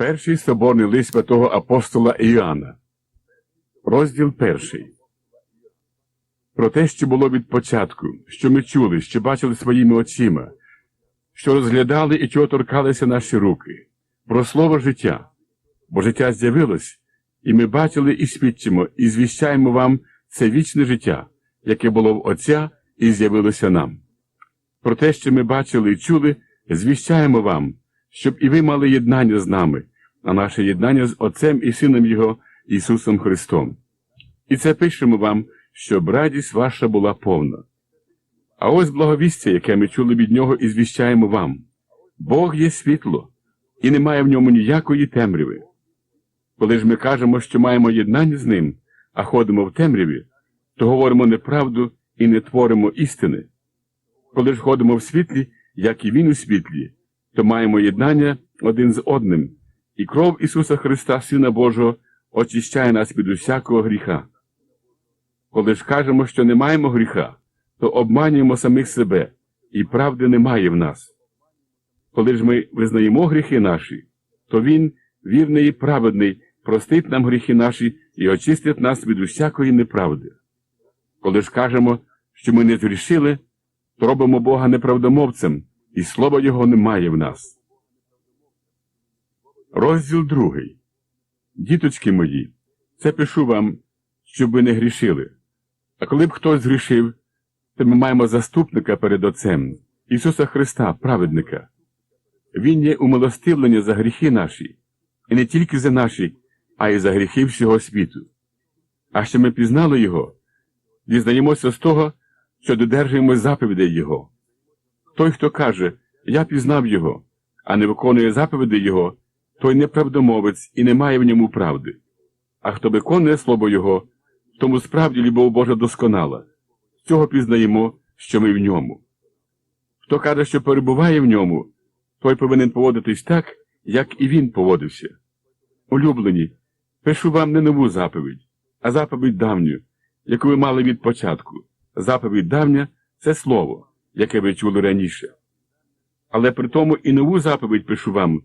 Перший соборний лист святого апостола Іоанна. Розділ перший. Про те, що було від початку, що ми чули, що бачили своїми очима, що розглядали і чого торкалися наші руки, про слово життя, бо життя з'явилось, і ми бачили і свідчимо, і звіщаємо вам це вічне життя, яке було в Отця і з'явилося нам. Про те, що ми бачили і чули, звіщаємо вам, щоб і ви мали єднання з нами, а наше єднання з Отцем і Сином Його Ісусом Христом. І це пишемо вам, щоб радість ваша була повна. А ось благовістя, яке ми чули від Нього і звіщаємо вам. Бог є світло, і немає в ньому ніякої темряви. Коли ж ми кажемо, що маємо єднання з ним, а ходимо в темряві, то говоримо неправду і не творимо істини. Коли ж ходимо в світлі, як і Він у світлі, то маємо єднання один з одним, і кров Ісуса Христа, Сина Божого, очищає нас від усякого гріха. Коли ж кажемо, що не маємо гріха, то обманюємо самих себе, і правди немає в нас. Коли ж ми визнаємо гріхи наші, то Він, вірний і праведний, простить нам гріхи наші і очистить нас від усякої неправди. Коли ж кажемо, що ми не зрішили, то робимо Бога неправдомовцем, і слова Його немає в нас. Розділ другий. Діточки мої, це пишу вам, щоб ви не грішили. А коли б хтось згрішив, то ми маємо заступника перед Отцем, Ісуса Христа, праведника. Він є умилостивлення за гріхи наші, і не тільки за наші, а й за гріхи всього світу. А що ми пізнали Його, дізнаємося з того, що додержуємо заповідей Його. Той, хто каже, Я пізнав Його, а не виконує заповіді Його, той неправдомовець і не має в ньому правди. А хто виконує слово Його, тому справді любов Божа досконала. Цього пізнаємо, що ми в ньому. Хто каже, що перебуває в ньому, той повинен поводитись так, як і він поводився. Улюблені, пишу вам не нову заповідь, а заповідь давню, яку ви мали від початку. Заповідь давня це слово, яке ви чули раніше. Але при тому і нову заповідь пишу вам,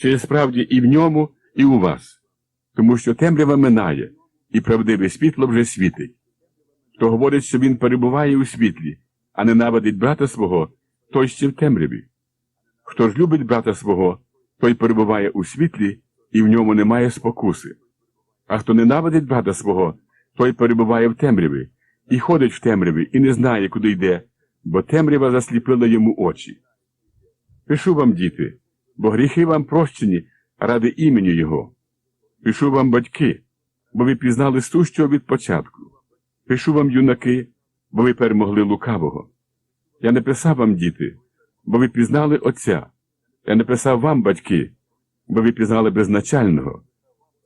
що є справді і в ньому, і у вас, тому що темрява минає, і правдиве світло вже світить. Хто говорить, що він перебуває у світлі, а ненавидить брата свого, той ще в темряві. Хто ж любить брата свого, той перебуває у світлі, і в ньому немає спокуси. А хто ненавидить брата свого, той перебуває в темряві, і ходить в темряві, і не знає, куди йде, бо темрява засліпила йому очі. Пишу вам, діти, бо гріхи вам прощені ради імені Його. Пишу вам, батьки, бо ви пізнали сущого від початку. Пишу вам, юнаки, бо ви перемогли лукавого. Я не писав вам, діти, бо ви пізнали Отця. Я не писав вам, батьки, бо ви пізнали безначального.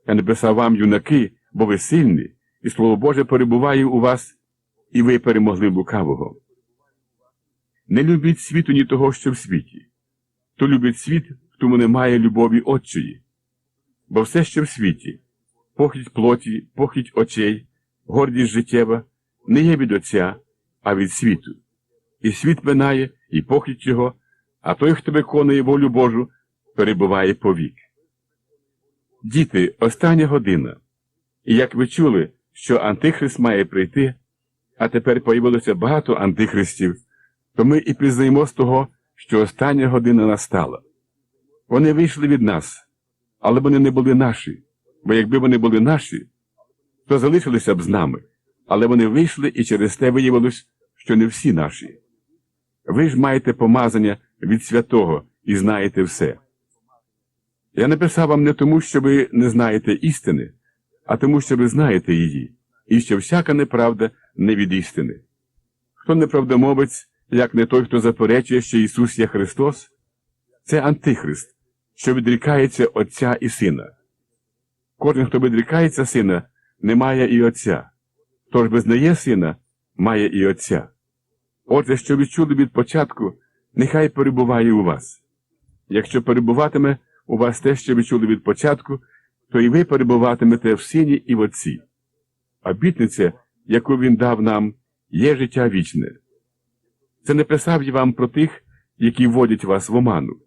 Я не писав вам, юнаки, бо ви сильні, і Слово Боже перебуває у вас, і ви перемогли лукавого. Не любіть світу ні того, що в світі. Хто любить світ, тому немає любові Отчої. Бо все, що в світі, похідь плоті, похідь очей, гордість життєва, не є від Отця, а від світу. І світ минає, і похідь його, а той, хто виконує волю Божу, перебуває повік. Діти, остання година. І як ви чули, що Антихрист має прийти, а тепер появилося багато антихристів, то ми і пізнаємо з того, що остання година настала. Вони вийшли від нас, але вони не були наші, бо якби вони були наші, то залишилися б з нами, але вони вийшли і через те виявилось, що не всі наші. Ви ж маєте помазання від святого і знаєте все. Я написав вам не тому, що ви не знаєте істини, а тому, що ви знаєте її, і що всяка неправда не від істини. Хто неправдомовець, як не той, хто заперечує, що Ісус є Христос, це Антихрист, що відрікається Отця і Сина. Кожен, хто відрікається Сина, не має і Отця. Хто ж визнає Сина, має і Отця. Отже, що ви чули від початку, нехай перебуває у вас. Якщо перебуватиме у вас те, що ви чули від початку, то і ви перебуватимете в Сині і в Отці. Обітниця, яку Він дав нам, є життя вічне. Це не писав я вам про тих, які вводять вас в оману,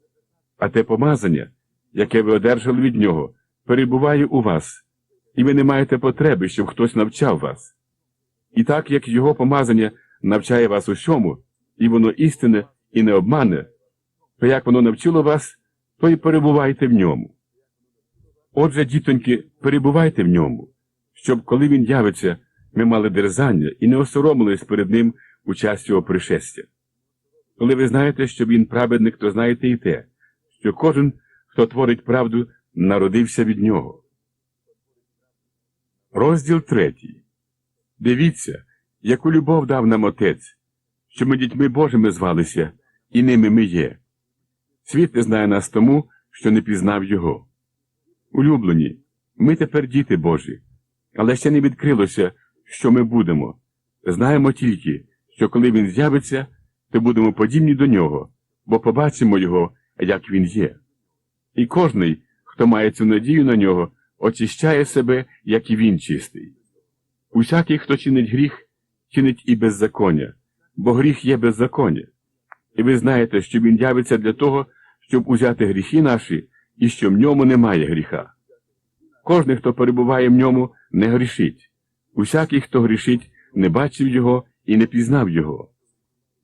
а те помазання, яке ви одержали від нього, перебуває у вас, і ви не маєте потреби, щоб хтось навчав вас. І так як його помазання навчає вас усьому, і воно істинне і не обмане, то як воно навчило вас, то й перебувайте в ньому. Отже, дітоньки, перебувайте в ньому, щоб, коли він явиться, ми мали дерзання і не осоромились перед ним у час цього пришестя. Коли ви знаєте, що він праведник, то знаєте і те, що кожен, хто творить правду, народився від нього. Розділ третій. Дивіться, яку любов дав нам Отець, що ми дітьми Божими звалися, і ними ми є. Світ не знає нас тому, що не пізнав Його. Улюблені, ми тепер діти Божі, але ще не відкрилося, що ми будемо. Знаємо тільки, що коли Він з'явиться, то будемо подібні до нього, бо побачимо Його, як Він є. І кожний, хто має цю надію на нього, очищає себе, як і він чистий. Усякий, хто чинить гріх, чинить і беззаконня, бо гріх є беззаконня. І ви знаєте, що він явиться для того, щоб узяти гріхи наші, і що в ньому немає гріха. Кожний, хто перебуває в ньому, не грішить. Усякий, хто грішить, не бачив його і не пізнав його.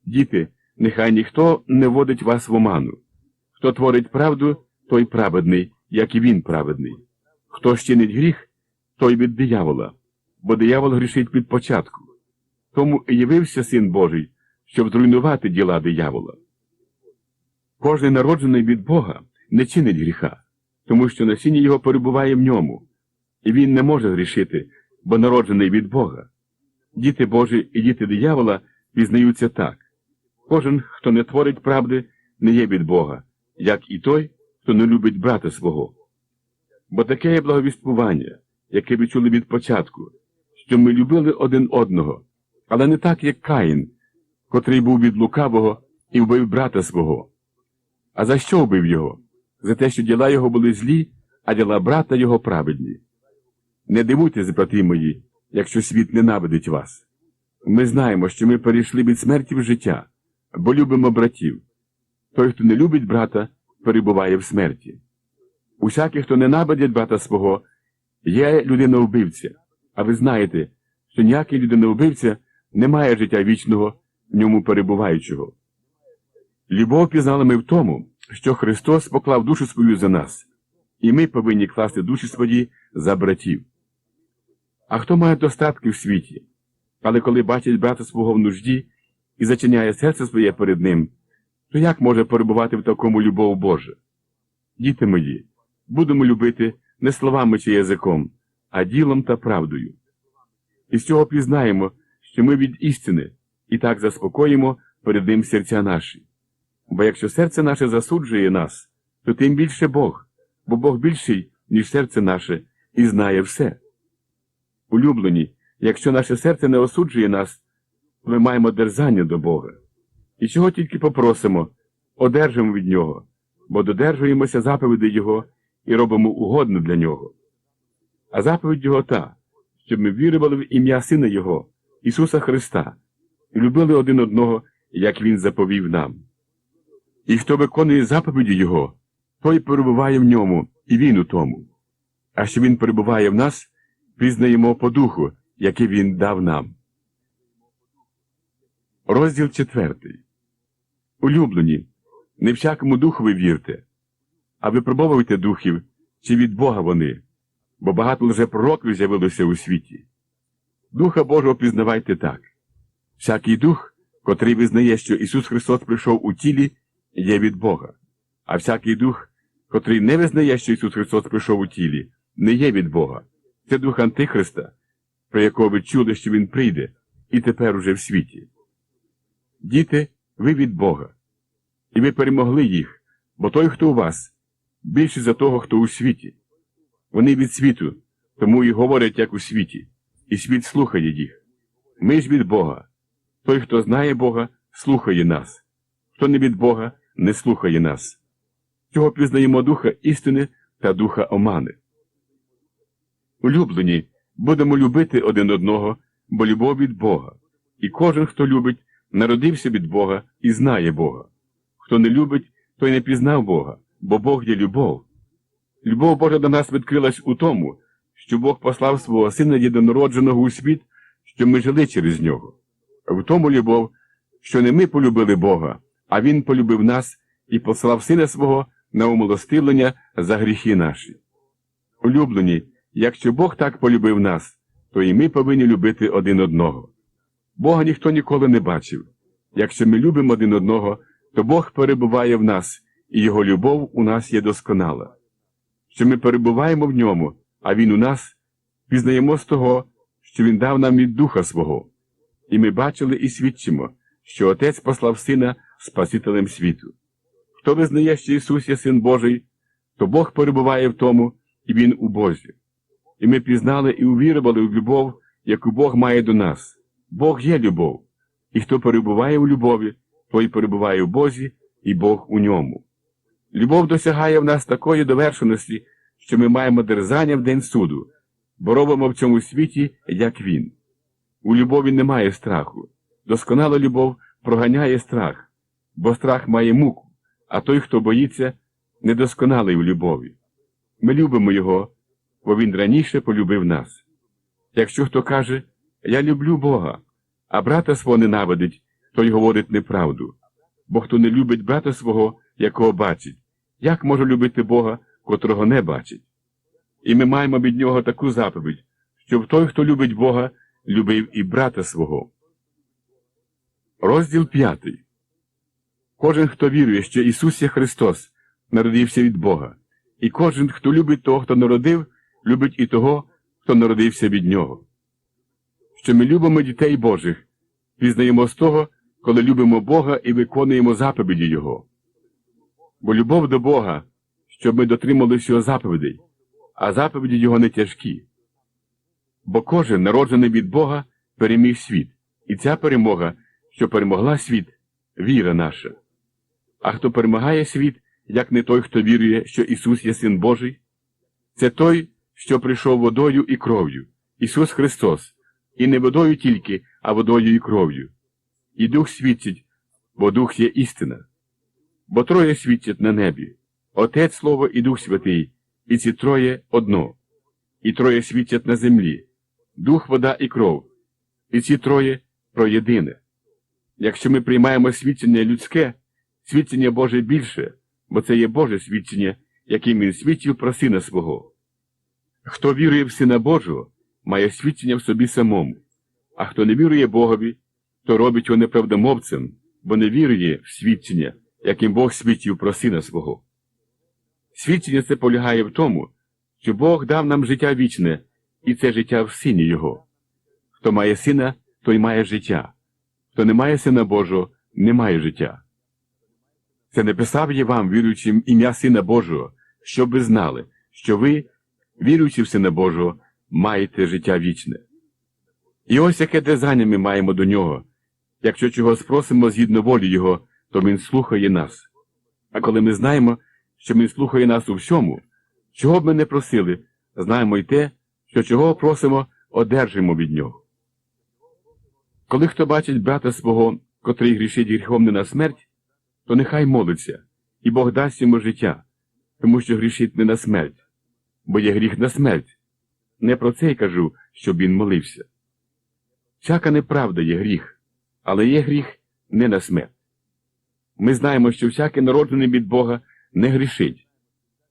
Діти, нехай ніхто не водить вас в оману. Хто творить правду, той праведний, як і він праведний. Хто щинить гріх, той від диявола, бо диявол грішить від початку. Тому і явився Син Божий, щоб зруйнувати діла диявола. Кожний народжений від Бога не чинить гріха, тому що насіння його перебуває в ньому, і він не може грішити, бо народжений від Бога. Діти Божі і діти диявола пізнаються так. Кожен, хто не творить правди, не є від Бога, як і той, хто не любить брата свого. Бо таке є благовіствування, яке ви чули від початку, що ми любили один одного, але не так, як Каїн, котрий був від лукавого і вбив брата свого. А за що вбив його? За те, що діла його були злі, а діла брата його праведні. Не дивуйтесь, брати мої, якщо світ ненавидить вас. Ми знаємо, що ми перейшли від смерті в життя, бо любимо братів. Той, хто не любить брата, перебуває в смерті. Усякий, хто ненавидить брата свого, є людина-вбивця, а ви знаєте, що ніякий людина-вбивця не має життя вічного, в ньому перебуваючого. Любов пізнали ми в тому, що Христос поклав душу свою за нас, і ми повинні класти душі свої за братів. А хто має достатки в світі, але коли бачить брата свого в нужді і зачиняє серце своє перед ним, то як може перебувати в такому любов Божа? Діти мої, будемо любити не словами чи язиком, а ділом та правдою. І з цього пізнаємо, що ми від істини і так заспокоїмо перед ним серця наші. Бо якщо серце наше засуджує нас, то тим більше Бог, бо Бог більший, ніж серце наше, і знає все. Улюблені, якщо наше серце не осуджує нас, ми маємо дерзання до Бога. І чого тільки попросимо, одержимо від Нього, бо додержуємося заповідей Його і робимо угодно для Нього. А заповідь Його та, щоб ми вірували в ім'я Сина Його, Ісуса Христа, і любили один одного, як Він заповів нам. І хто виконує заповіді Його, той перебуває в ньому, і він у тому. А що Він перебуває в нас, пізнаємо по духу, який Він дав нам. Розділ четвертий. Улюблені, не всякому духові вірте, а випробовуйте духів, чи від Бога вони, бо багато лжепророків з'явилося у світі. Духа Божого пізнавайте так. Всякий дух, котрий визнає, що Ісус Христос прийшов у тілі, є від Бога, а всякий дух, котрий не визнає, що Ісус Христос прийшов у тілі, не є від Бога. Це дух Антихриста, про якого ви чули, що Він прийде, і тепер уже в світі. Діти, ви від Бога, і ви перемогли їх, бо той, хто у вас, більший за того, хто у світі. Вони від світу, тому і говорять, як у світі, і світ слухає їх. Ми ж від Бога. Той, хто знає Бога, слухає нас, хто не від Бога, не слухає нас. Цього пізнаємо духа істини та духа омани. Улюблені, будемо любити один одного, бо любов від Бога, і кожен, хто любить, народився від Бога і знає Бога. Хто не любить, той не пізнав Бога, бо Бог є любов. Любов Божа до нас відкрилась у тому, що Бог послав свого Сина єдинородженого у світ, що ми жили через нього. В тому любов, що не ми полюбили Бога, а Він полюбив нас і послав Сина свого на умилостивлення за гріхи наші. Улюблені, якщо Бог так полюбив нас, то і ми повинні любити один одного. Бога ніхто ніколи не бачив. Якщо ми любимо один одного, то Бог перебуває в нас, і Його любов у нас є досконала. Що ми перебуваємо в ньому, а Він у нас, пізнаємо з того, що Він дав нам від Духа свого. І ми бачили і свідчимо, що Отець послав Сина Спасителем світу. Хто визнає, що Ісус є Син Божий, то Бог перебуває в тому, і Він у Бозі. І ми пізнали і увірували в любов, яку Бог має до нас. Бог є любов, і хто перебуває у любові, той перебуває в Бозі, і Бог у ньому. Любов досягає в нас такої довершеності, що ми маємо дерзання в день суду, бо робимо в цьому світі, як він. У любові немає страху. Досконала любов проганяє страх, бо страх має муку, а той, хто боїться, недосконалий у любові. Ми любимо його, бо він раніше полюбив нас. Якщо хто каже, я люблю Бога, а брата свого ненавидить, той говорить неправду. Бо хто не любить брата свого, якого бачить, як може любити Бога, котрого не бачить? І ми маємо від нього таку заповідь, щоб той, хто любить Бога, любив і брата свого. Розділ п'ятий. Кожен, хто вірує, що Ісус є Христос, народився від Бога, і кожен, хто любить того, хто народив, любить і того, хто народився від Нього. Що ми любимо дітей Божих, пізнаємо з того, коли любимо Бога і виконуємо заповіді Його. Бо любов до Бога, щоб ми дотрималися Його заповідей, а заповіді Його не тяжкі. Бо кожен, народжений від Бога, переміг світ, і ця перемога, що перемогла світ, віра наша. А хто перемагає світ, як не той, хто вірує, що Ісус є Син Божий, це той, що прийшов водою і кров'ю, Ісус Христос, і не водою тільки, а водою і кров'ю. І Дух свідчить, бо Дух є істина. Бо троє свідчать на небі Отець Слово і Дух Святий, і ці троє одно, і троє свідчать на землі Дух, вода і кров, і ці троє про єдине. Якщо ми приймаємо свідчення людське, свідчення Боже більше, бо це є Боже свідчення, яким він свідчив про Сина свого. Хто вірує в Сина Божого, має свідчення в собі самому, а хто не вірує Богові, то робить його неправдомовцем, бо не вірує в свідчення, яким Бог свідчив про Сина свого. Свідчення це полягає в тому, що Бог дав нам життя вічне, і це життя в Сині Його. Хто має сина, той має життя. Хто не має сина Божого, не має життя. Це не писав я вам, віруючим ім'я Сина Божого, щоб ви знали, що ви, віруючи в Сина Божого, маєте життя вічне. І ось яке дезання ми маємо до нього. Якщо чого спросимо згідно волі Його, то Він слухає нас. А коли ми знаємо, що Він слухає нас у всьому, чого б ми не просили, знаємо й те, що чого просимо, одержимо від нього. Коли хто бачить брата свого, котрий грішить гріхом не на смерть, то нехай молиться, і Бог дасть йому життя, тому що грішить не на смерть, бо є гріх на смерть. Не про це й кажу, щоб він молився. Всяка неправда є гріх, але є гріх не на смерть. Ми знаємо, що всякий народжений від Бога не грішить,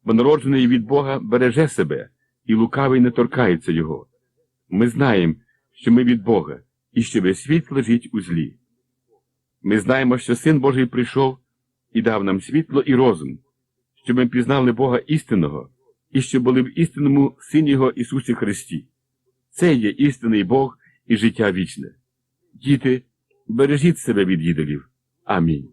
бо народжений від Бога береже себе, і лукавий не торкається його. Ми знаємо, що ми від Бога, і що весь світ лежить у злі. Ми знаємо, що Син Божий прийшов і дав нам світло і розум, щоб ми пізнали Бога істинного і що були в істинному Сині Його Ісусі Христі. Це є істинний Бог і життя вічне. Діти, бережіть себе від їдолів. Амінь.